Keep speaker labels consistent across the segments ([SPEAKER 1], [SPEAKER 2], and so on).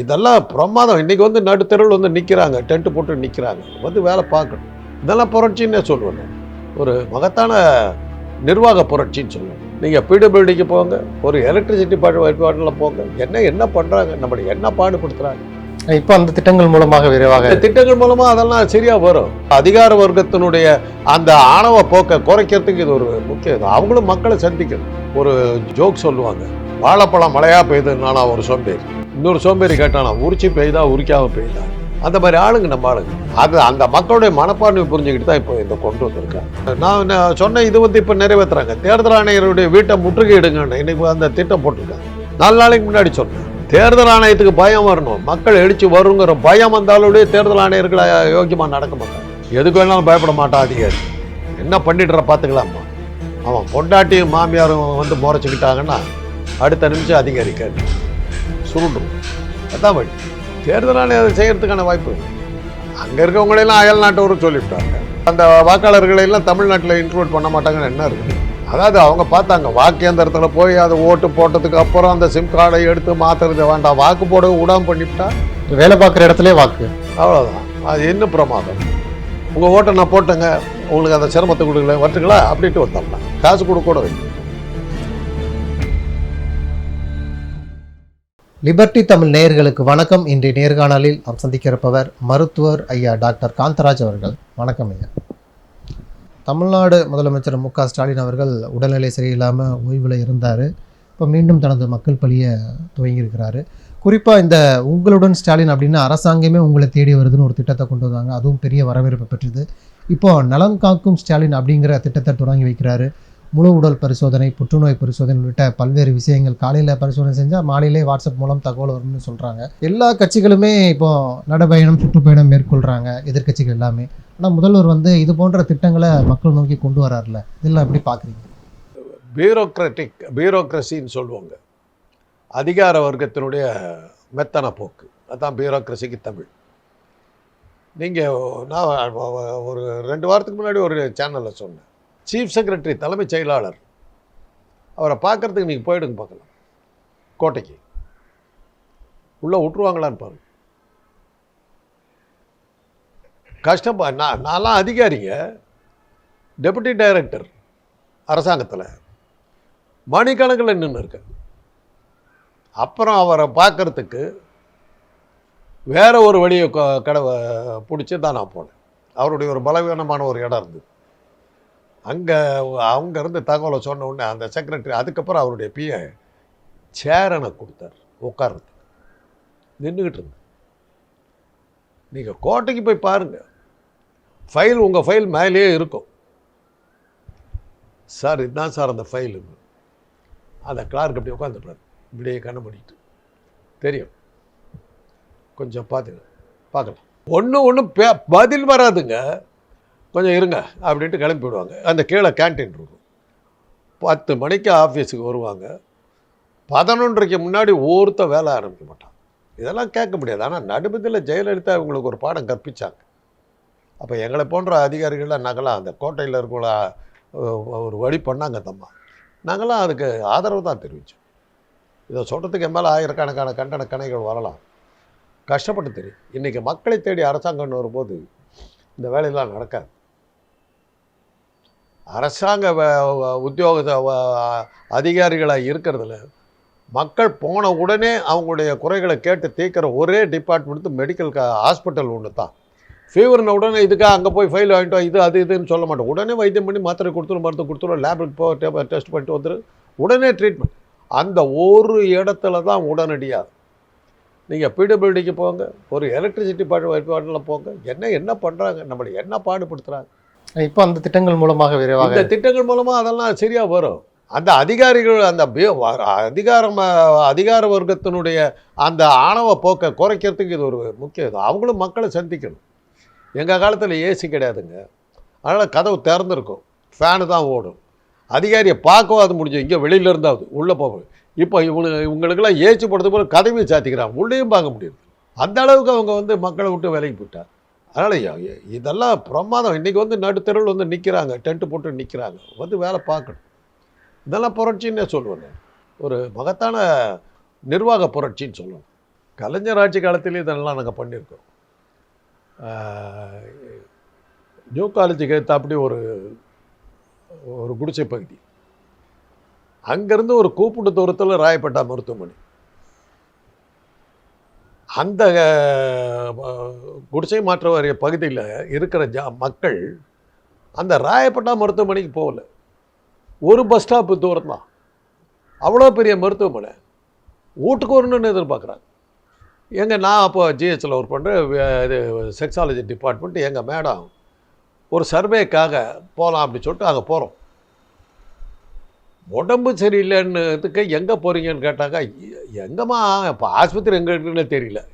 [SPEAKER 1] இதெல்லாம் பிரமாதம். இன்னைக்கு வந்து நடுத்தெருவில் வந்து நிற்கிறாங்க டென்ட் போட்டு நிற்கிறாங்க வந்து வேலை பார்க்கணும். இதெல்லாம் புரட்சின்னே சொல்லுவேன் நான். ஒரு மகத்தான நிர்வாக புரட்சின்னு சொல்லுவேன் நீங்கள் பிடபிள்யூடிக்கு போங்க. ஒரு எலக்ட்ரிசிட்டி பாட்டில் போங்க. என்ன என்ன பண்ணுறாங்க நம்மளை என்ன பாடுபடுத்துகிறாங்க
[SPEAKER 2] இப்போ அந்த திட்டங்கள் மூலமாக விரைவாக
[SPEAKER 1] திட்டங்கள் மூலமா அதெல்லாம் சரியா வரும். அதிகார வர்க்கத்தினுடைய அந்த ஆணவ போக்கை குறைக்கிறதுக்கு இது ஒரு முக்கிய. அவங்களும் மக்களை சந்திக்கணும். ஒரு ஜோக் சொல்லுவாங்க. வாழைப்பழம் மழையா பெய்யுதுன்னா ஒரு சோம்பேறி இன்னொரு சோம்பேறி கேட்டானா உரிச்சு பெய்தா உரிக்காம பெய்தா? அந்த மாதிரி ஆளுங்க நம்ம ஆளுங்க. அது அந்த மக்களுடைய மனப்பான்மை புரிஞ்சுக்கிட்டு தான் இப்போ இந்த கொண்டு வந்திருக்காங்க. நான் சொன்ன இது வந்து இப்போ நிறைவேற்றுறாங்க தேர்தல் ஆணையருடைய வீட்டை முற்றுகையிடுங்கன்னு இன்னைக்கு அந்த திட்டம் போட்டிருக்காங்க. நாலு நாளைக்கு முன்னாடி சொன்னேன். தேர்தல் ஆணையத்துக்கு பயம் வரணும். மக்கள் எழுச்சி வருங்கிற பயம் வந்தாலுடைய தேர்தல் ஆணையர்களை யோக்கியமாக நடக்க மாட்டாங்க. எதுக்கு வேணாலும் பயப்பட மாட்டான் அதிகாரி என்ன பண்ணிடுற பார்த்துக்கலாமா? அவன் பொண்டாட்டியும் மாமியாரும் வந்து முறைச்சிக்கிட்டாங்கன்னா அடுத்த நிமிஷம் அதிகாரி கேட்டு. சுருண்டும் அதான் வழி. தேர்தல் ஆணையம் அதை செய்யறதுக்கான வாய்ப்பு. அங்கே இருக்கவங்களெல்லாம் அயல் நாட்டவரும் சொல்லிவிட்டாங்க. அந்த வாக்காளர்களையெல்லாம் தமிழ்நாட்டில் இன்க்ளூட் பண்ண மாட்டாங்கன்னு என்ன இருக்குது அதாவது அவங்க பார்த்தாங்க வாக்கேந்திரத்தில் போய் அதை ஓட்டு போட்டதுக்கு அப்புறம் அந்த சிம் கார்டை எடுத்து மாற்றுறது வேண்டாம். வாக்கு போட விடாம பண்ணிவிட்டா?
[SPEAKER 2] வேலை பார்க்குற இடத்துல வாக்கு.
[SPEAKER 1] அவ்வளோதான் அது என்ன பிரமாதம்? உங்கள் ஓட்டை நான் போட்டேங்க. உங்களுக்கு அந்த சிரமத்தை கொடுக்கல. வரட்டுங்களா? அப்படின்ட்டு வந்தோம்னா காசு கொடுக்க கூட வைங்க
[SPEAKER 2] லிபர்டி தமிழ் நேயர்களுக்கு வணக்கம். இன்றைய நேர்காணலில் நாம் சந்திக்கிறப்பவர் மருத்துவர் ஐயா டாக்டர் காந்தராஜ் அவர்கள். வணக்கம் ஐயா. தமிழ்நாடு முதலமைச்சர் மு க ஸ்டாலின் அவர்கள் உடல்நிலை சரியில்லாமல் ஓய்வில் இருந்தார். இப்போ மீண்டும் தனது மக்கள் பணியை துவங்கியிருக்கிறாரு. குறிப்பாக இந்த உங்களுடன் ஸ்டாலின் அப்படின்னு அரசாங்கமே உங்களை தேடி வருதுன்னு ஒரு திட்டத்தை கொண்டு வந்தாங்க. அதுவும் பெரிய வரவேற்பு பெற்றது. இப்போ நலம் காக்கும் ஸ்டாலின் அப்படிங்கிற திட்டத்தை தொடங்கி வைக்கிறாரு. முழு உடல் பரிசோதனை புற்றுநோய் பரிசோதனை உள்ளிட்ட பல்வேறு விஷயங்கள் காலையில் பரிசோதனை செஞ்சால் மாலையிலே வாட்ஸ்அப் மூலம் தகவல் வரும்னு சொல்கிறாங்க எல்லா கட்சிகளுமே இப்போ நடைபயணம் சுற்றுப்பயணம் மேற்கொள்கிறாங்க எதிர்க்கட்சிகள் எல்லாமே. ஆனால் முதல்வர் வந்து இது போன்ற திட்டங்களை மக்கள் நோக்கி கொண்டு வராருல இதெல்லாம் எப்படி பார்க்குறீங்க
[SPEAKER 1] பியூரோக்ராட்டிக் பியூரோக்ரஸின்னு சொல்லுவாங்க. அதிகார வர்க்கத்தினுடைய மெத்தன போக்கு. அதான் பியூரோக்ரஸிக்கு தமிழ். நீங்கள் நான் ஒரு ரெண்டு வாரத்துக்கு முன்னாடி ஒரு சேனலில் சொன்னேன். சீஃப் செக்ரட்டரி தலைமைச் செயலாளர். அவரை பார்க்கறதுக்கு நீங்கள் போயிடுங்க பார்க்கலாம். கோட்டைக்கு. உள்ளே விட்டுருவாங்களான்னு பாருங்க. கஷ்டப்பா நான் நான்லாம் அதிகாரிங்க. டெபுட்டி டைரக்டர் அரசாங்கத்தில். மணிக்கணக்கில் நின்று இருக்கேன். அப்புறம் அவரை பார்க்கறதுக்கு வேறு ஒரு வழியை க- கடவை பிடிச்சி தான் நான் போனேன். அவருடைய ஒரு பலவீனமான ஒரு இடம் இருந்தது. அங்கே அவங்க இருந்து தகவலை சொன்ன உடனே அந்த செக்ரட்டரி அதுக்கப்புறம் அவருடைய பிஏ சேரனை கொடுத்தார் உட்கார்றது. நின்றுக்கிட்டு இருந்தேன். நீங்கள் கோட்டைக்கு போய் பாருங்கள் ஃபைல் உங்கள் ஃபைல் மேலேயே இருக்கும். சார் இதுதான் சார் அந்த ஃபைலு அந்த கிளார்க் அப்படி உட்காந்துருப்பார் இப்படியே கண்ணை மூடிட்டு. தெரியும். கொஞ்சம் பார்த்துங்க. பார்க்கலாம். ஒன்று ஒன்றும் பே பதில் வராதுங்க. கொஞ்சம் இருங்க அப்படின்ட்டு கிளம்பி விடுவாங்க அந்த கீழே கேன்டீன் இருக்கும். பத்து மணிக்கு ஆஃபீஸுக்கு வருவாங்க. பதினொன்றைக்கு முன்னாடி ஒருத்த வேலை ஆரம்பிக்க மாட்டான். இதெல்லாம் கேட்க முடியாது. ஆனால் நடுமத்தில் ஜெயலலிதா இவங்களுக்கு ஒரு பாடம் கற்பிச்சாங்க. அப்போ எங்களை போன்ற அதிகாரிகள்லாம் நாங்களாம் அந்த கோட்டையில் இருக்கிற ஒரு வழி பண்ணாங்க தம்மா. நாங்களாம் அதுக்கு ஆதரவு தான் தெரிவித்தோம் இதை சொல்கிறதுக்கு மேலே ஆயிரக்கணக்கான கண்டன கணைகள் வரலாம். கஷ்டப்பட்டு தெரியும். இன்றைக்கி மக்களை தேடி அரசாங்கம்னு வரும்போது இந்த வேலையெல்லாம் நடக்காது. அரசாங்க வ- உத்தியோக அதிகாரிகளாக இருக்கிறதுல மக்கள் போன உடனே அவங்களுடைய குறைகளை கேட்டு தீர்க்கிற ஒரே டிபார்ட்மெண்ட்டு மெடிக்கல் ஹாஸ்பிட்டல் ஒன்று தான் ஃபீவர்ன உடனே இதுக்காக அங்கே போய் ஃபைல் வாங்கிட்டு இது அது இதுன்னு சொல்ல மாட்டோம் உடனே வைத்தியம் பண்ணி மாத்திரை கொடுத்துரும் மருந்து கொடுத்துரும் லேபுக்கு போ டெஸ்ட் பண்ணிட்டு வந்துரு உடனே ட்ரீட்மெண்ட் அந்த ஒரு இடத்துல தான் உடனடியாக நீங்கள் பிடபிள்யூடிக்கு போங்க ஒரு எலக்ட்ரிசிட்டி பாட்டில் போங்க என்ன என்ன பண்ணுறாங்க நம்மளை என்ன பாடுபடுத்துகிறாங்க
[SPEAKER 2] இப்போ அந்த திட்டங்கள் மூலமாக விரைவாக
[SPEAKER 1] இந்த திட்டங்கள் மூலமாக அதெல்லாம் சரியாக வரும். அந்த அதிகாரிகள் அந்த அதிகாரம் அதிகார வர்க்கத்தினுடைய அந்த ஆணவ போக்கை குறைக்கிறதுக்கு இது ஒரு முக்கிய இது. அவங்களும் மக்களை சந்திக்கணும். எங்கள் காலத்தில் ஏசி கிடையாதுங்க. அதனால் கதவு திறந்துருக்கும். ஃபேனு தான் ஓடும். அதிகாரியை பார்க்கவும் அது முடிஞ்சு இங்கே வெளியில இருந்தாவது உள்ளே போகும் இப்போ இவங்க இவங்களுக்கெல்லாம் ஏசி போடுறது போல கதவையும் சாத்திக்கிறாங்க. உள்ளேயும் பார்க்க முடியுது அந்த அளவுக்கு அவங்க வந்து மக்களை விட்டு விலகி போயிட்டார் அதனால் இதெல்லாம் பிரமாதம். இன்றைக்கி வந்து நடுத்தருள் வந்து நிற்கிறாங்க டென்ட் போட்டு நிற்கிறாங்க வந்து வேலை பார்க்கணும். இதெல்லாம் புரட்சின்னே சொல்லுவேன் ஒரு மகத்தான நிர்வாக புரட்சின்னு சொல்லுவோம் கலைஞர் ஆட்சி காலத்திலே இதெல்லாம் நாங்கள் பண்ணியிருக்கோம். நியூ காலேஜுக்கு ஏற்றாப்படி ஒரு ஒரு குடிசை பகுதி. அங்கேருந்து ஒரு கூப்பிட்டு தூரத்தில் ராயப்பேட்டா மருத்துவமனை. அந்த குடிசை மாற்ற வாரிய பகுதியில் இருக்கிற ஜா மக்கள் அந்த ராயப்பட்டா மருத்துவமனைக்கு போகல. ஒரு பஸ் ஸ்டாப்பு தூரம் தான் அவ்வளோ பெரிய மருத்துவமனை. வீட்டுக்கு வரணும்னு எதிர்பார்க்குறாங்க. எங்கள் நான் அப்போ ஜிஹெச்சில் ஒர்க் பண்ணுறேன் இது செக்ஸாலஜி டிபார்ட்மெண்ட் எங்கள் மேடம் ஒரு சர்வேக்காக போகலாம் அப்படி சொல்லிட்டு அங்கே போகிறோம் உடம்பு சரியில்லைன்னுதுக்கு எங்கே போகிறீங்கன்னு கேட்டாங்க "எ- எங்கம்மா இப்போ ஆஸ்பத்திரி எங்கே இருக்குன்னு தெரியல.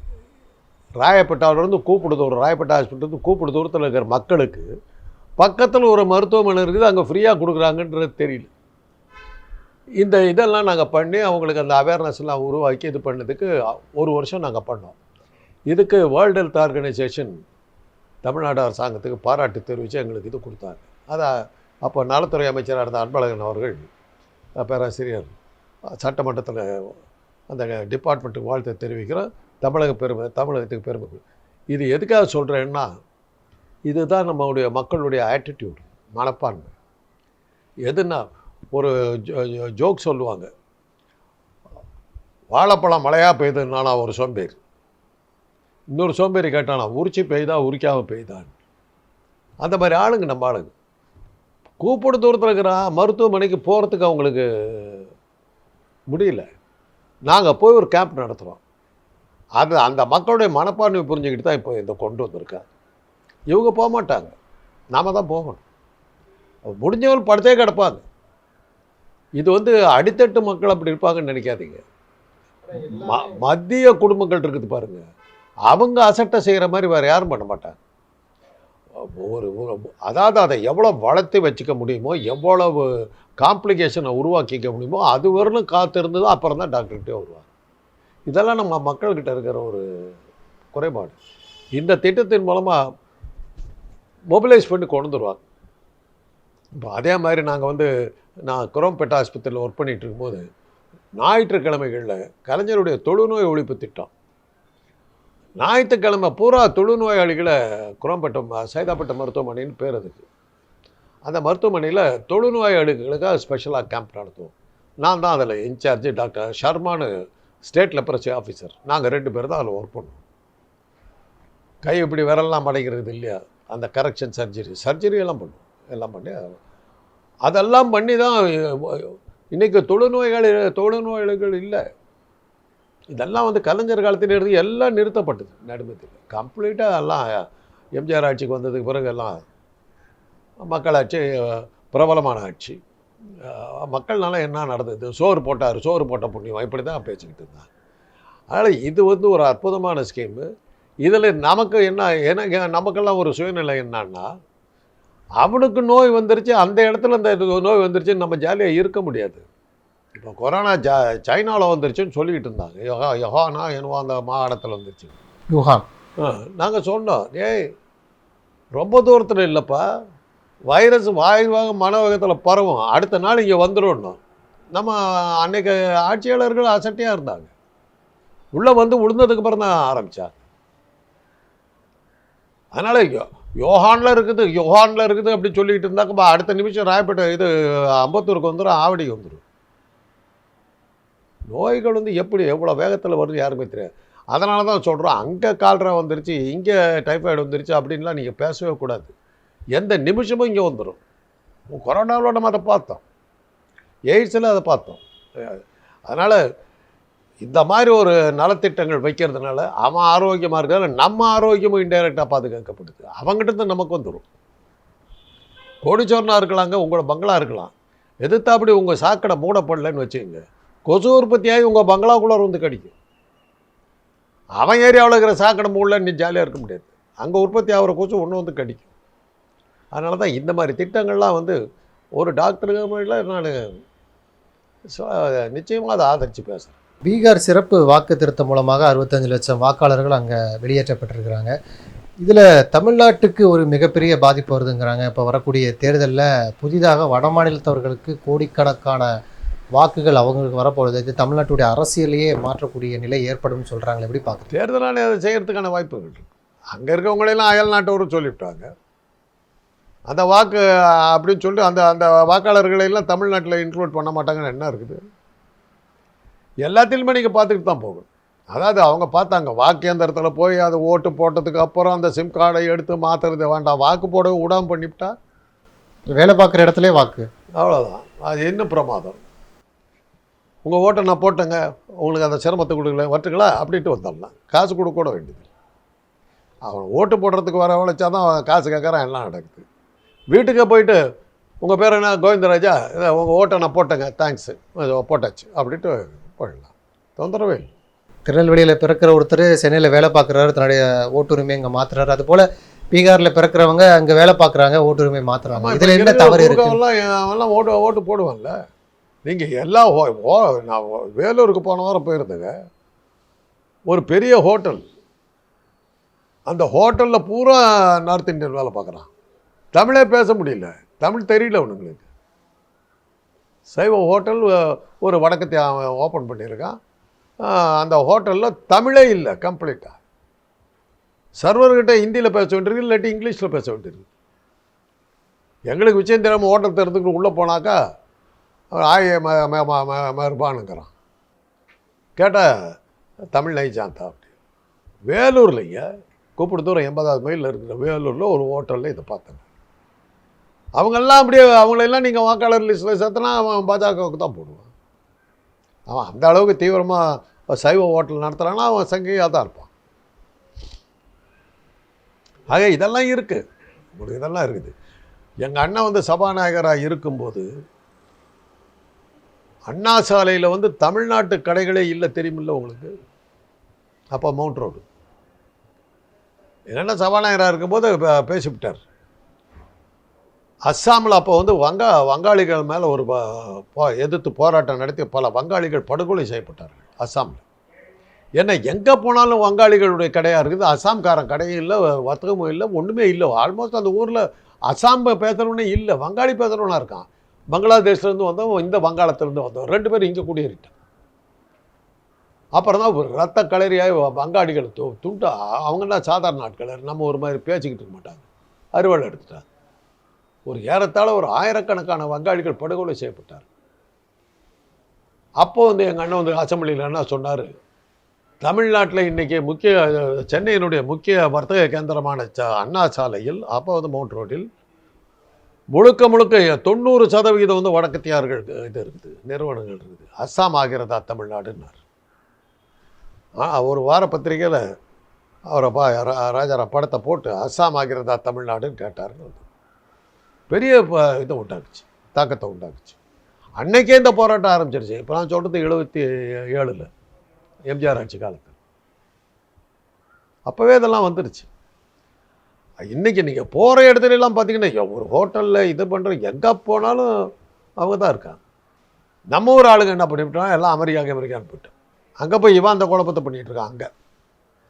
[SPEAKER 1] ராயப்பேட்டாவிலேருந்து கூப்பிடு தூரம் ராயப்பேட்டா ஹாஸ்பிட்டல் கூப்பிடு தூரத்தில் இருக்கிற மக்களுக்கு. பக்கத்தில் ஒரு மருத்துவமனை இருக்குது அங்கே ஃப்ரீயாக கொடுக்குறாங்கன்றது தெரியல. இந்த இதெல்லாம் நாங்கள் பண்ணி அவங்களுக்கு அந்த அவேர்னஸ்லாம் உருவாக்கி இது பண்ணதுக்கு ஒரு வருஷம் நாங்கள் பண்ணோம். இதுக்கு வேர்ல்டு ஹெல்த் ஆர்கனைசேஷன் தமிழ்நாடு அரசாங்கத்துக்கு பாராட்டு தெரிவித்து எங்களுக்கு இது கொடுத்தாங்க. அதை அப்போ நலத்துறை அமைச்சராக இருந்த அன்பழகன் அவர்கள் பேராசிரியர் சட்டமன்றத்தில் அந்த டிபார்ட்மெண்ட்டுக்கு வாழ்த்து தெரிவிக்கிறோம். தமிழக பெருமை தமிழகத்துக்கு பெருமை. இது எதுக்காக சொல்கிறேன்னா இதுதான் நம்மளுடைய மக்களுடைய ஆட்டிடியூடு மனப்பான்மை. எதுனா ஒரு ஜோக் சொல்லுவாங்க. வாழைப்பழம் மழையாக பெய்யுதுன்னா ஒரு சோம்பேறி. இன்னொரு சோம்பேறி கேட்டானா உரிச்சு பெய்தா உரிக்காமல் பெய்தான் அந்த மாதிரி ஆளுங்க நம்ம ஆளுங்க. கூப்பிடு தூரத்தில் இருக்கிறான் மருத்துவமனைக்கு போகிறதுக்கு அவங்களுக்கு முடியல. நாங்கள் போய் ஒரு கேம்ப் நடத்துகிறோம் அது அந்த மக்களுடைய மனப்பான்மை புரிஞ்சுக்கிட்டு தான் இப்போ இதை கொண்டு வந்திருக்காங்க. இவங்க போக மாட்டாங்க. நாம் தான் போகணும். முடிஞ்சவங்க படுத்தே கிடப்பாங்க. இது வந்து அடித்தட்டு மக்கள் அப்படி இருப்பாங்கன்னு நினைக்காதீங்க. ம- மத்திய குடும்பங்கள் இருக்குது பாருங்க. அவங்க அசட்டை செய்கிற மாதிரி வேறு யாரும் பண்ண மாட்டாங்க. ஒரு அதாவது அதை எவ்வளோ வளர்த்து வச்சுக்க முடியுமோ எவ்வளவு காம்ப்ளிகேஷனை உருவாக்கிக்க முடியுமோ அது வரலும் காத்திருந்தது அப்புறம் தான் டாக்டர்கிட்டே வருவாங்க. இதெல்லாம் நம்ம மக்கள்கிட்ட இருக்கிற ஒரு குறைபாடு. இந்த திட்டத்தின் மூலமாக மொபிலைஸ் பண்ணி கொண்டு வருவாங்க இப்போ அதே மாதிரி நாங்கள் வந்து நான் குரம்பேட்டை ஆஸ்பத்திரியில் ஒர்க் பண்ணிகிட்ருக்கும்போது ஞாயிற்றுக்கிழமைகளில் கலைஞருடைய தொழுநோய் ஒழிப்பு திட்டம். ஞாயிற்றுக்கிழமை பூரா தொழுநோயாளிகளை குரம்பட்டம் சைதாப்பட்ட மருத்துவமனைன்னு பேர் அதுக்கு. அந்த மருத்துவமனையில் தொழுநோயாளிகளுக்காக ஸ்பெஷலாக கேம்ப் நடத்துவோம். நான் தான் அதில் இன்சார்ஜ் டாக்டர் ஷர்மானு ஸ்டேட் லெப்ரசி ஆஃபீஸர் நாங்கள் ரெண்டு பேர் தான் அதில் ஒர்க் பண்ணோம் கை இப்படி விரல்லாம் அடைகிறது இல்லையா? அந்த கரெக்ஷன் சர்ஜரி சர்ஜரி எல்லாம் பண்ணுவோம். எல்லாம் பண்ணி அதெல்லாம் பண்ணி தான் இன்றைக்கி தொழுநோயாளி தொழுநோயாளிகள் இல்லை. இதெல்லாம் வந்து கலைஞர் காலத்தில் இருந்து எல்லாம் நிறுத்தப்பட்டது நடுமத்தில் கம்ப்ளீட்டாக எல்லாம் எம்ஜிஆர் ஆட்சிக்கு வந்ததுக்கு பிறகு எல்லாம் மக்களாட்சி பிரபலமான ஆட்சி. மக்கள்னால என்ன நடந்தது? சோறு போட்டார் சோறு போட்ட புண்ணியம். இப்படி தான் பேசிக்கிட்டு இருந்தாங்க. அதனால் இது வந்து ஒரு அற்புதமான ஸ்கீமு இதில் நமக்கு என்ன ஏன்னா நமக்கெல்லாம் ஒரு சுயநிலை என்னன்னா அவனுக்கு நோய் வந்துருச்சு அந்த இடத்துல அந்த இது நோய் வந்துருச்சுன்னு நம்ம ஜாலியாக இருக்க முடியாது. இப்போ கொரோனா ஜா சைனாவில் வந்துருச்சுன்னு சொல்லிக்கிட்டு இருந்தாங்க. யொஹா யொஹானா என்னவோ அந்த மாகாணத்தில் வந்துருச்சு.
[SPEAKER 2] யுஹான்
[SPEAKER 1] நாங்கள் சொன்னோம் ஏய் ரொம்ப தூரத்தில் இல்லைப்பா. வைரஸ் வாயுவாக மனவேகத்தில் பரவும். அடுத்த நாள் இங்கே வந்துடும் நம்ம அன்னைக்கு ஆட்சியாளர்கள் அசட்டையாக இருந்தாங்க. உள்ளே வந்து விழுந்ததுக்கு அப்புறம் தான் ஆரம்பித்தாங்க அதனால் யோகானில் இருக்குது யோகானில் இருக்குது அப்படி சொல்லிக்கிட்டு இருந்தாக்கப்பா அடுத்த நிமிஷம் ராயப்பேட்டை இது அம்பத்தூருக்கு வந்துடும் ஆவடிக்கு வந்துடும் நோய்கள் வந்து எப்படி எவ்வளோ வேகத்தில் வருது யாருமே தெரியாது. அதனால தான் சொல்கிறோம் அங்கே கால்ரா வந்துருச்சு இங்கே டைஃபாய்டு வந்துருச்சு அப்படின்லாம் நீங்கள் பேசவே கூடாது. எந்த நிமிஷமும் இங்கே வந்துடும் கொரோனாவில் நம்ம அதை பார்த்தோம். எய்ட்ஸில் அதை பார்த்தோம். அதனால் இந்த மாதிரி ஒரு நலத்திட்டங்கள் வைக்கிறதுனால அவன் ஆரோக்கியமாக இருக்கிறதால நம்ம ஆரோக்கியமும் இன்டைரக்டாக பாதுகாக்கப்படுது. அவங்ககிட்ட தான் நமக்கு வந்துடும் கோடிச்சோரனாக இருக்கலாங்க உங்களோட பங்களா இருக்கலாம். எதிர்த்தாப்படி உங்கள் சாக்கடை மூடப்படலைன்னு வச்சுக்கோங்க. கொசு உற்பத்தியாகி உங்கள் பங்களாக்குள்ளார் வந்து கடிக்கும். அவன் ஏரியாவில் இருக்கிற சாக்கடம்பு உள்ள இன்னும் ஜாலியாக இருக்க முடியாது. அங்கே உற்பத்தி ஆகிற கொசு ஒன்று வந்து கடிக்கும். அதனால தான் இந்த மாதிரி திட்டங்கள்லாம் வந்து ஒரு டாக்டருங்க நான் நிச்சயமாக அதை ஆதரித்து பேசுகிறேன்
[SPEAKER 2] பீகார் சிறப்பு வாக்கு திருத்தம் மூலமாக அறுபத்தஞ்சு லட்சம் வாக்காளர்கள் அங்கே வெளியேற்றப்பட்டிருக்கிறாங்க. இதில் தமிழ்நாட்டுக்கு ஒரு மிகப்பெரிய பாதிப்பு வருதுங்கிறாங்க. இப்போ வரக்கூடிய தேர்தலில் புதிதாக வடமாநிலத்தவர்களுக்கு கோடிக்கணக்கான வாக்குகள் அவங்களுக்கு வரப்போகுது இது தமிழ்நாட்டுடைய அரசியலையே மாற்றக்கூடிய நிலை ஏற்படும் சொல்கிறாங்களே எப்படி பார்க்குறீங்க?
[SPEAKER 1] தேர்தல் ஆணையம் அதை செய்யறதுக்கான வாய்ப்புகள் அங்கே இருக்கவங்களெல்லாம் அயல் நாட்டவரும் சொல்லிவிட்டாங்க. அந்த வாக்கு அப்படின்னு சொல்லிட்டு அந்த அந்த வாக்காளர்களை எல்லாம் தமிழ்நாட்டில் இன்க்ளூட் பண்ண மாட்டாங்கன்னு என்ன இருக்குது? எல்லாத்திலுமே நீங்கள் பார்த்துக்கிட்டு தான் போகணும். அதாவது அவங்க பார்த்தாங்க வாக்கேந்திரத்தில் போய் அது ஓட்டு போட்டதுக்கு அப்புறம் அந்த சிம் கார்டை எடுத்து மாற்றுறது வேண்டாம். வாக்கு போட விடாம பண்ணிவிட்டா?
[SPEAKER 2] வேலை பார்க்குற இடத்துல வாக்கு.
[SPEAKER 1] அவ்வளோதான் அது இன்னும் பிரமாதம்? உங்கள் ஓட்டை நான் போட்டேங்க. உங்களுக்கு அந்த சிரமத்தை கொடுக்கல வட்டுங்களா அப்படின்ட்டு வந்துடலாம். காசு கொடுக்க கூட வேண்டியது. அவன் ஓட்டு போடுறதுக்கு வர தான் அவன் காசு கேட்குறான் எல்லாம் நடக்குது. வீட்டுக்கு போயிட்டு உங்கள் பேர் என்ன? கோவிந்தராஜா? இதை உங்கள் ஓட்டை நான் போட்டேங்க. தேங்க்ஸு போட்டாச்சு. அப்படின்ட்டு போயிடலாம். தொந்தரவே இல்லை.
[SPEAKER 2] திருநெல்வேலியில் பிறக்கிற ஒருத்தர் சென்னையில் வேலை பார்க்குறாரு. தன்னுடைய ஓட்டுரிமை இங்கே மாத்துறாரு. அது போல் பீகாரில் பிறக்கிறவங்க அங்கே வேலை பார்க்குறாங்க. ஓட்டுரிமை மாத்துறாங்க. இதில் என்ன தவறு இருக்கு?
[SPEAKER 1] அவெல்லாம் ஓட்டு ஓட்டு போடுவான்ல. நீங்கள் எல்லா ஹோ- ஓ நான் வேலூருக்கு போன வாரம் போயிருந்தேங்க. ஒரு பெரிய ஹோட்டல். அந்த ஹோட்டலில் பூரா நார்த் இந்தியன் வேலை பார்க்குறான். தமிழே பேச முடியல. தமிழ் தெரியல அவனுங்களுக்கு சைவ ஹோட்டல் ஒரு வடக்கத்தை அவன் ஓப்பன் பண்ணியிருக்கான். அந்த ஹோட்டலில் தமிழே இல்லை கம்ப்ளீட்டாக சர்வர்கிட்ட ஹிந்தியில் பேச வேண்டியிருக்கு இல்லாட்டி இங்கிலீஷில் பேச வேண்டியிருக்கு. எங்களுக்கு விஷயம் தெரியாமல் ஹோட்டல் திறந்துக்கிட்டு உள்ளே போனாக்கா ஆய ம ம ம கேட்டால் தமிழ் நைஜாந்தா அப்படி வேலூர்லையே கூப்பிடு தூரம் எண்பதாவது மைலில் இருக்கிற வேலூரில் ஒரு ஹோட்டலில் இதை பார்த்தேன். அவங்கெல்லாம் அப்படியே அவங்களெல்லாம் நீங்கள் வாக்காளர் லிஸ்ட்டில் சேர்த்தனா அவன் பாஜகவுக்கு தான் போடுவான். அவன் அந்த அளவுக்கு தீவிரமாக சைவ ஹோட்டல் நடத்துகிறான்னா அவன் சங்கையாக தான் இருப்பான். ஆக இதெல்லாம் இருக்குது உங்களுக்கு இதெல்லாம் இருக்குது. எங்கள் அண்ணன் வந்து சபாநாயகராக இருக்கும்போது அண்ணா சாலையில் வந்து தமிழ்நாட்டு கடைகளே இல்லை தெரியுமில்ல உங்களுக்கு? அப்போ மவுண்ட் ரோடு என்னென்ன சபாநாயகராக இருக்கும்போது பேசிவிட்டார். அஸ்ஸாமில் அப்போ வந்து வங்கா வங்காளிகள் மேலே ஒரு போ- எதிர்த்து போராட்டம் நடத்தி பல வங்காளிகள் படுகொலை செய்யப்பட்டார்கள் அஸ்ஸாமில். ஏன்னா எங்கே போனாலும் வங்காளிகளுடைய கடையாக இருக்குது. அஸ்ஸாம்காரன் கடையும் இல்லை வர்த்தகமும் இல்லை ஒன்றுமே இல்லை. ஆல்மோஸ்ட் அந்த ஊரில் அஸ்ஸாம் பேசுகிறவனே இல்லை வங்காளி பேசுகிறவனா இருக்கான். பங்களாதேஷ்லேருந்து வந்தவன் இந்த வங்காளத்துலேருந்து வந்தவன். ரெண்டு பேரும் இங்கே குடியேறிட்டான் அப்புறம் தான் ஒரு ரத்த களரியாக வங்காளிகளை தூ துண்டா அவங்கன்னா சாதாரண ஆட்கள் நம்ம ஒரு மாதிரி பேச்சுக்கிட்டு இருக்க மாட்டாங்க. அறுவாள் எடுத்துட்டாங்க. ஒரு ஏறத்தாழ ஒரு ஆயிரக்கணக்கான வங்காளிகள் படுகொலை செய்யப்பட்டார் அப்போ வந்து எங்கள் அண்ணன் வந்து அசம்பிளியில் என்ன சொன்னார்? தமிழ்நாட்டில் இன்றைக்கி முக்கிய சென்னையினுடைய முக்கிய வர்த்தக கேந்திரமான ச அண்ணா சாலையில் அப்போ வந்து மவுண்ட் ரோட்டில் முழுக்க முழுக்க தொண்ணூறு சதவிகிதம் வந்து வடக்கத்தியார்கள் இது இருக்குது நிறுவனங்கள் இருக்குது. அஸ்ஸாம் ஆகிறதா தமிழ்நாடுன்னார். ஒரு வார பத்திரிக்கையில் அவரை பா ரா- படத்தை போட்டு அஸ்ஸாம் ஆகிறதா தமிழ்நாடுன்னு கேட்டாருன்னு வந்து. பெரிய இதை உண்டாக்குச்சு தாக்கத்தை உண்டாக்குச்சு. அன்னைக்கே இந்த போராட்டம் ஆரம்பிச்சிருச்சு. இப்போ நான் சொல்கிறது எழுபத்தி ஏழில் எம்ஜிஆர் ஆட்சி காலத்தில். அப்போவே இதெல்லாம் வந்துடுச்சு. இன்றைக்கி நீங்கள் போகிற இடத்துல எல்லாம் பார்த்தீங்கன்னா ஒரு ஹோட்டலில் இது பண்ணுற எங்கே போனாலும் அவங்க தான் இருக்காங்க. நம்ம ஊர் ஆளுங்க என்ன பண்ணிவிட்டோம்? எல்லாம் அமெரிக்கா அமெரிக்கான்னு போயிட்டோம். அங்கே போய் இவன் அந்த குழப்பத்தை பண்ணிகிட்டு இருக்கான் அங்கே.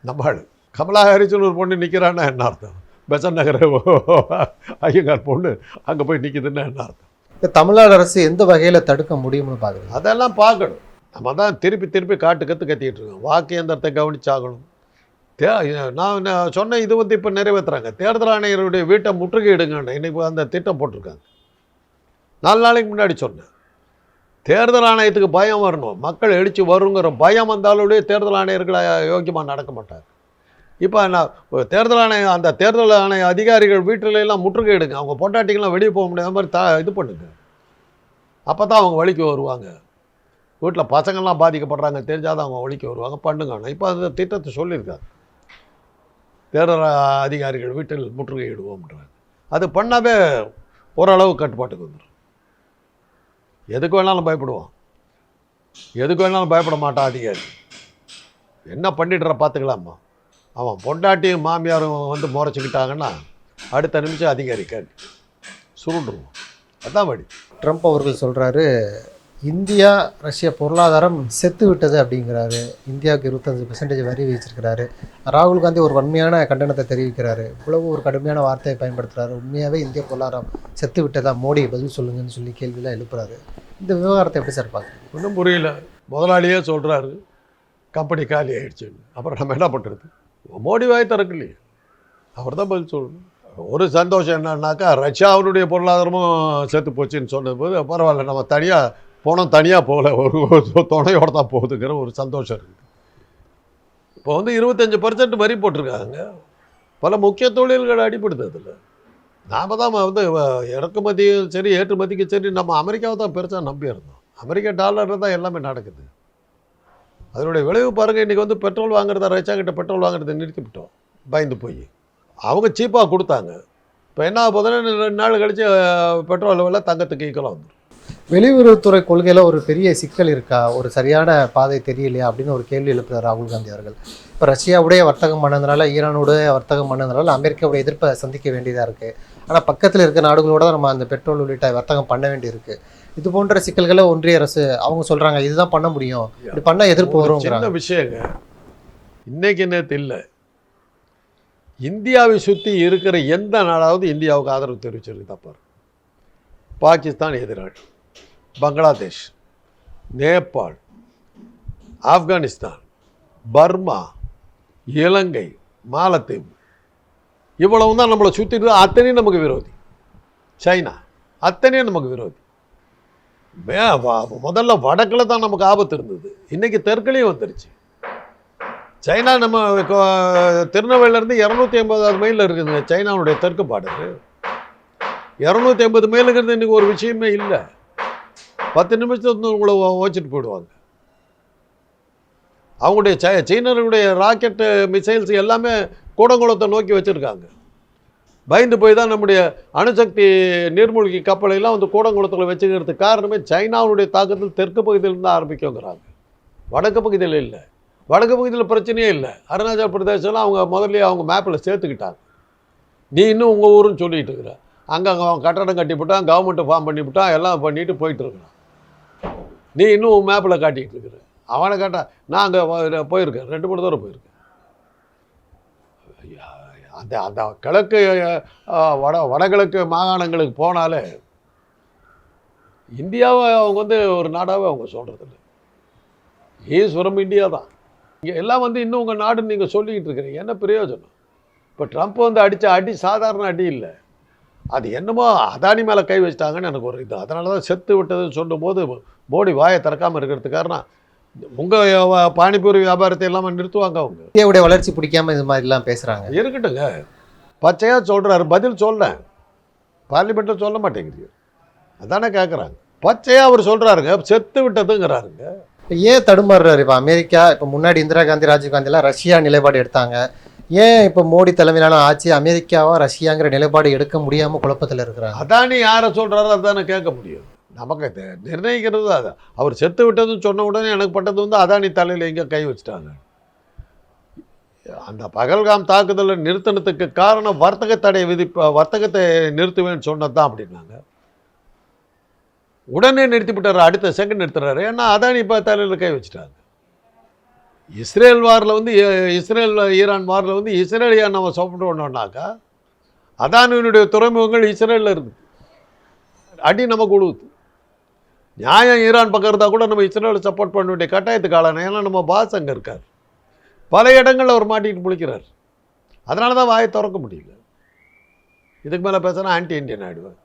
[SPEAKER 1] நம்ம ஆளு. கமலா ஹாரிஸ்னு ஒரு பொண்ணு நிற்கிறான்னா என்ன அர்த்தம்? பெசன் நகர ஐயங்கார் பொண்ணு அங்கே போய் நிற்கிதுன்னா என்ன அர்த்தம்?
[SPEAKER 2] தமிழ்நாடு அரசு எந்த வகையில் தடுக்க முடியும்னு பார்க்குறீங்க
[SPEAKER 1] அதெல்லாம் பார்க்கணும். நம்ம தான் திருப்பி திருப்பி காட்டு கற்று கத்திக்கிட்டு இருக்கோம். வாக்கு இயந்திரத்தை கவனிச்சாகணும். தே நான் நான் சொன்ன இது வந்து இப்போ நிறைவேற்றுறாங்க தேர்தல் ஆணையருடைய வீட்டை முற்றுகையிடுங்கன்னு இன்னைக்கு அந்த திட்டம் போட்டிருக்காங்க. நாலு நாளைக்கு முன்னாடி சொன்னேன். தேர்தல் ஆணையத்துக்கு பயம் வரணும். மக்கள் எழுச்சி வருங்கிற பயம் வந்தாலுடைய தேர்தல் ஆணையர்களை யோக்கியமாக நடக்க மாட்டார் இப்போ நான் தேர்தல் ஆணையம் அந்த தேர்தல் ஆணைய அதிகாரிகள் வீட்டில எல்லாம் முற்றுகையிடுங்க. அவங்க பொண்டாட்டிக்கெல்லாம் வெளியே போக முடியாத மாதிரி த இது பண்ணுங்க. அப்போ தான் அவங்க வழிக்கு வருவாங்க. வீட்டில் பசங்கள்லாம் பாதிக்கப்படுறாங்க. தெரிஞ்சால் தான் அவங்க வழிக்கு வருவாங்க. பண்ணுங்க. இப்போ அந்த திட்டத்தை சொல்லியிருக்காங்க. தேர்தல் அதிகாரிகள் வீட்டில் முற்றுகையிடுவோம்ன்றாங்க. அது பண்ணாவே ஓரளவு கட்டுப்பாட்டுக்கு வந்துடும் எதுக்கு வேணாலும் பயப்படுவோம். எதுக்கு வேணாலும் பயப்பட மாட்டான் அதிகாரி. என்ன பண்ணிடுற பார்த்துக்கலாமா? அவன் பொண்டாட்டியும் மாமியாரும் வந்து முறைச்சிக்கிட்டாங்கன்னா அடுத்த நிமிஷம் அதிகாரி கேட்டு சுருண்டுருவோம். அதான் வழி.
[SPEAKER 2] ட்ரம்ப் அவர்கள் சொல்கிறாரு இந்தியா ரஷ்ய பொருளாதாரம் செத்து விட்டது அப்படிங்கிறாரு. இந்தியாவுக்கு இருபத்தஞ்சு பெர்சன்டேஜ் வரி விதிச்சிருக்கிறாரு. ராகுல் காந்தி ஒரு வன்மையான கண்டனத்தை தெரிவிக்கிறாரு. இவ்வளவு ஒரு கடுமையான வார்த்தையை பயன்படுத்துகிறாரு உண்மையாகவே இந்திய பொருளாதாரம் செத்து விட்டதா? மோடி பதில் சொல்லுங்கன்னு சொல்லி கேள்வியெல்லாம் எழுப்புறாரு. இந்த விவகாரத்தை எப்படி சார் பார்க்குறீங்க?
[SPEAKER 1] ஒன்றும் புரியல. முதலாளியே சொல்கிறாரு கம்பெனி காலி ஆயிடுச்சுன்னு அப்புறம் நம்ம என்ன பண்ணுறது மோடி வாய் இல்லையே. அவர் தான் பதில் சொல்லணும். ஒரு சந்தோஷம் என்னன்னாக்கா ரஷ்யாவினுடைய பொருளாதாரமும் செத்து போச்சுன்னு சொன்னபோது பரவாயில்ல நம்ம தனியாக போனோம் தனியாக போகல. ஒரு துணையோடு தான் போகுதுங்கிற ஒரு சந்தோஷம் இருக்குது இப்போ வந்து இருபத்தஞ்சி பர்சன்ட் வரி போட்டிருக்காங்க. பல முக்கிய தொழில்கள் அடிபடுது அதில் நாம் தான் வந்து இறக்குமதியும் சரி ஏற்றுமதிக்கும் சரி நம்ம அமெரிக்காவை தான் பெருசாக நம்பி இருந்தோம். அமெரிக்க டாலரில் தான் எல்லாமே நடக்குது. அதனுடைய விளைவு பாருங்கள் இன்றைக்கி வந்து பெட்ரோல் வாங்குறத ரஷ்யா கிட்ட பெட்ரோல் வாங்குறதை நிறுத்திவிட்டோம் பயந்து போய். அவங்க சீப்பாக கொடுத்தாங்க. இப்போ என்ன போதுன்னா ரெண்டு நாள் கழித்து பெட்ரோல் விலை தங்கத்துக்கு ஈக்கலாக வந்துடும்
[SPEAKER 2] வெளியுறவுத்துறை கொள்கையில் ஒரு பெரிய சிக்கல் இருக்கா? ஒரு சரியான பாதை தெரியலையா? அப்படின்னு ஒரு கேள்வி எழுப்புறார் ராகுல் காந்தி அவர்கள். இப்போ ரஷ்யாவுடைய வர்த்தகம் பண்ணதுனால ஈரானுடைய வர்த்தகம் பண்ணதுனால அமெரிக்காவுடைய எதிர்ப்பை சந்திக்க வேண்டியதாக இருக்குது ஆனால் பக்கத்தில் இருக்க நாடுகளோட தான் நம்ம அந்த பெட்ரோல் உள்ளிட்ட வர்த்தகம் பண்ண வேண்டியிருக்கு. இது போன்ற சிக்கல்களை ஒன்றிய அரசு அவங்க சொல்கிறாங்க இதுதான் பண்ண முடியும். இப்படி பண்ணால் எதிர்ப்பு வருங்கிறாங்க
[SPEAKER 1] சின்ன விஷயங்க. இன்னைக்கு நேற்று இல்லை. இந்தியாவை சுற்றி இருக்கிற எந்த நாடாவது இந்தியாவுக்கு ஆதரவு தெரிவிச்சிருக்கு தப்பார் பாகிஸ்தான் எதிராளி. பங்களாதேஷ் நேபாள் ஆப்கானிஸ்தான் பர்மா இலங்கை மாலத்தீவு. இவ்வளவு தான் நம்மளை சுற்றி அத்தனையும் நமக்கு விரோதி. சைனா அத்தனையும் நமக்கு விரோதி. முதல்ல வடக்கில் தான் நமக்கு ஆபத்து இருந்தது. இன்றைக்கி தெற்குலேயும் வந்துருச்சு. சைனா நம்ம திருநெல்வேலியிலேருந்து இரநூத்தி ஐம்பதாவது மைலில் இருக்குது. சைனாவுடைய தெற்கு பார்டரு. இரநூத்தி ஐம்பது மைலுங்கிறது இன்றைக்கி ஒரு விஷயமே இல்லை. பத்து நிமிஷத்துல உங்களை ஓச்சிட்டு போயிடுவாங்க. அவங்களுடைய சை சீனர்களுடைய ராக்கெட்டு மிசைல்ஸ் எல்லாமே கூடங்குளத்தை நோக்கி வச்சுருக்காங்க. பயந்து போய் தான் நம்முடைய அணுசக்தி நீர்மூழ்கி கப்பலையெல்லாம் வந்து கூடங்குளத்தில் வச்சுக்கிறதுக்கு காரணமே சைனாவுடைய தாக்கத்தில் தெற்கு பகுதியிலிருந்து ஆரம்பிக்குங்கிறாங்க. வடக்கு பகுதியில் இல்லை. வடக்கு பகுதியில் பிரச்சனையே இல்லை. அருணாச்சல பிரதேசம்லாம் அவங்க முதல்லயே அவங்க மேப்பில் சேர்த்துக்கிட்டாங்க. நீ இன்னும் உங்கள் ஊருன்னு சொல்லிட்டு இருக்கிற. அங்கே அவன் கட்டடம் கட்டி விட்டான் கவர்மெண்ட்டை ஃபார்ம் பண்ணி விட்டான் எல்லாம் பண்ணிவிட்டு போயிட்டு இருக்கிறான். நீ இன்னும் மேப்பில் காட்டிகிட்டு இருக்கிற. அவனை காட்டா நான் அங்கே போயிருக்கேன். ரெண்டு மூணு தூரம் போயிருக்கேன். ஐயா, அந்த அந்த கிழக்கு வட வடகிழக்கு மாகாணங்களுக்கு போனாலே இந்தியாவை அவங்க வந்து ஒரு நாடாகவே அவங்க சொல்கிறதில்ல ஈஸ்வரம் இந்தியா தான். இங்கே எல்லாம் வந்து இன்னும் உங்கள் நாடுன்னு நீங்கள் சொல்லிக்கிட்டு இருக்கிறீங்க. என்ன பிரயோஜனம்? இப்போ ட்ரம்ப் வந்து அடித்த அடி சாதாரண அடி இல்லை. அது என்னமோ அதானி மேலே கை வச்சிட்டாங்கன்னு எனக்கு ஒரு இது. அதனால தான் செத்து விட்டதுன்னு சொல்லும்போது மோடி வாயை திறக்காமல் இருக்கிறதுக்கு காரணம் உங்கள் பானிபூரி வியாபாரத்தை எல்லாமே நிறுத்துவாங்க அவங்க.
[SPEAKER 2] இந்தியாவுடைய வளர்ச்சி பிடிக்காம இது மாதிரிலாம் பேசுகிறாங்க
[SPEAKER 1] இருக்கட்டுங்க. பச்சையாக சொல்கிறாரு பதில் சொல்கிறேன் பார்லிமெண்ட்டில் சொல்ல மாட்டேங்குது அதானே கேட்குறாங்க பச்சையாக அவர் சொல்கிறாருங்க செத்து விட்டதுங்கிறாருங்க.
[SPEAKER 2] ஏன் தடுமாறுறாரு? இப்போ அமெரிக்கா இப்போ முன்னாடி இந்திரா காந்தி ராஜீவ் காந்திலாம் ரஷ்யா நிலைப்பாடு எடுத்தாங்க. ஏன் இப்போ மோடி தலைமையிலான ஆட்சி அமெரிக்காவா ரஷ்யாங்கிற நிலைப்பாடு எடுக்க முடியாமல் குழப்பத்தில் இருக்கிறாங்க
[SPEAKER 1] அதானி யாரை சொல்கிறாரோ அதானே கேட்க முடியும். நமக்கு நிர்ணயிக்கிறது அது. அவர் செத்து விட்டதுன்னு சொன்ன உடனே எனக்கு பட்டது வந்து அதானி தலையில் எங்கே கை வச்சுட்டாங்க. அந்த பகல்காம் தாக்குதலை நிறுத்தினத்துக்கு காரணம் வர்த்தக தடை விதிப்ப வர்த்தகத்தை நிறுத்துவேன்னு சொன்னது தான் அப்படின்னாங்க. உடனே நிறுத்திவிட்டார் அடுத்த செகண்ட் நிறுத்துறாரு. ஏன்னா அதானி இப்போ தலையில் கை வச்சுட்டாங்க. இஸ்ரேல் வாரில் வந்து இஸ்ரேல் ஈரான் வாரில் வந்து இஸ்ரேலியா நம்ம சாப்பிட்டோம்னாக்கா அதானியினுடைய துறைமுகங்கள் இஸ்ரேலில் இருக்குது அடி நம்ம கொடுக்குது நியாயம் ஈரான் பக்கம் இருந்தால் கூட நம்ம இஸ்ரேலை சப்போர்ட் பண்ண வேண்டிய கட்டாயத்துக்கு ஆளான ஏன்னா நம்ம பாஸ் அங்கே இருக்கார். பல இடங்களில் அவர் மாட்டிட்டு பிடிக்கிறார் அதனால தான் வாயை திறக்க முடியல. இதுக்கு மேலே பேசினா ஆன்டி இண்டியன் ஆகிடுவேன்